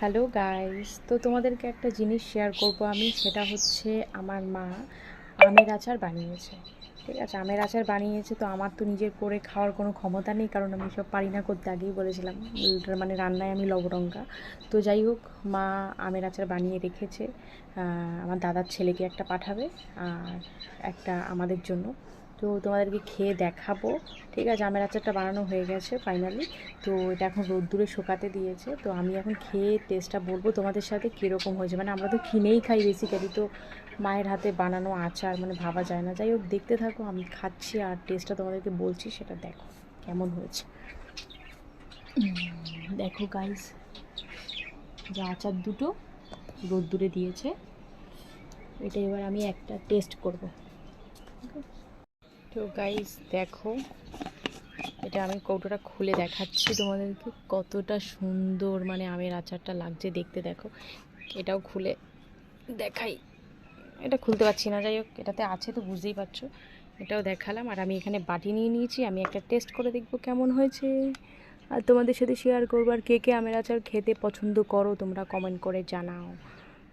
Hello guys তো তোমাদেরকে একটা জিনিস শেয়ার করব আমি, সেটা হচ্ছে আমার মা আমের আচার বানিয়েছে, ঠিক আছে? আমের আচার বানিয়েছে, তো আমার তো নিজের করে খাওয়ার কোনো ক্ষমতা নেই, কারণ আমি সব পারি না করতে, আগেই বলেছিলাম মানে রান্নায় আমি লবডঙ্কা তো যাই হোক, মা আমের আচার বানিয়ে রেখেছে আমার দাদার ছেলেকে একটা পাঠাবে, আর একটা আমাদের জন্য। তো তোমাদেরকে খেয়ে দেখাবো। ঠিক আছে, আমের আচারটা বানানো হয়ে গেছে ফাইনালি তো এটা এখন রোদ্দুরে শুকাতে দিয়েছে। তো আমি এখন খেয়ে টেস্টটা বলব তোমাদের সাথে কীরকম হয়েছে। মানে আমরা তো কিনেই খাই বেসিক্যালি তো মায়ের হাতে বানানো আচার মানে ভাবা যায় না। যাই হোক, দেখতে থাকো, আমি খাচ্ছি আর টেস্টটা তোমাদেরকে বলছি, সেটা দেখো কেমন হয়েছে। দেখো গাইস যে আচার দুটো রোদ্দুরে দিয়েছে। এটা এবার আমি একটা টেস্ট করব। তো গাইস দেখো, এটা আমি কৌটোটা খুলে দেখাচ্ছি তোমাদেরকে কতটা সুন্দর মানে আমের আচারটা লাগছে দেখতে, দেখো। এটাও খুলে দেখাই। এটা খুলতে পারছি না, যাই হোক, এটাতে আছে তো, বুঝতেই পারছ। এটাও দেখালাম, আর আমি এখানে বাটি নিয়ে নিয়েছি, আমি একটা টেস্ট করে দেখব কেমন হয়েছে। আর তোমাদের সাথে শেয়ার করব, আর কে কে আমের আচার খেতে পছন্দ করো, তোমরা কমেন্ট করে জানাও।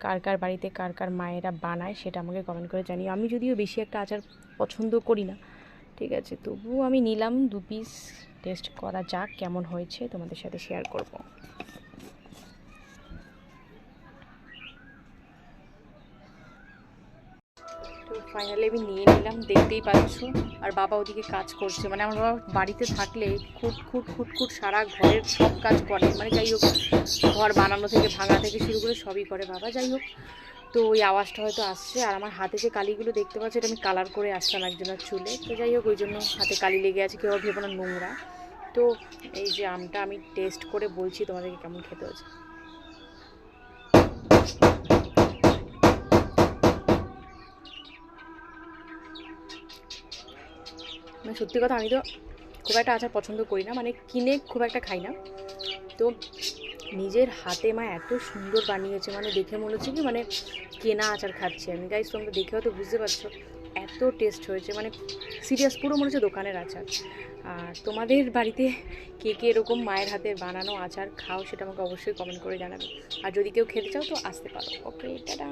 কার কার বাড়িতে কার কার মায়েরা বানায়, সেটা আমাকে কমেন্ট করে জানিও। আমি যদিও বেশি একটা আচার পছন্দ করি না ঠিক আছে, তবুও আমি নিলাম দু পিস টেস্ট করা যাক কেমন হয়েছে, তোমাদের সাথে শেয়ার করব। তো ফাইনালি আমি নিয়ে নিলাম, দেখতেই পাচ্ছ, আর বাবা ওদিকে কাজ করছে। মানে আমার বাবা বাড়িতে থাকলে খুট খুট খুট খুট সারা ঘরের সব কাজ করে। মানে যাই হোক, ঘর বানানো থেকে ভাঙা থেকে শুরু করে সবই করে বাবা, যাই হোক। তো ওই আওয়াজটা হয়তো আসছে। আর আমার হাতে যে কালিগুলো দেখতে পাচ্ছি, এটা আমি কালার করে আসলাম একজনের চুলে। তো যাই হোক, ওই জন্য হাতে কালি লেগে আছে, কেউ ভেবো না নোংরা। তো এই যে আমটা আমি টেস্ট করে বলছি তোমাদেরকে কেমন খেতে হচ্ছে মানে সত্যি কথা আমি তো খুব একটা আচার পছন্দ করি না মানে কিনে খুব একটা খাই না। তো নিজের হাতে মা এত সুন্দর বানিয়েছে মানে দেখে মনে হচ্ছে কি মানে কেনা আচার খাচ্ছি। আমি গাইস তোমরা দেখেও তো বুঝতে পারছ, এত টেস্ট হয়েছে মানে সিরিয়াস পুরো মনে হচ্ছে দোকানের আচার। আর তোমাদের বাড়িতে কে কে এরকম মায়ের হাতে বানানো আচার খাও, সেটা আমাকে অবশ্যই কমেন্ট করে জানাবে। আর যদি কেউ খেতে চাও তো আসতে পারো। ওকে টাটা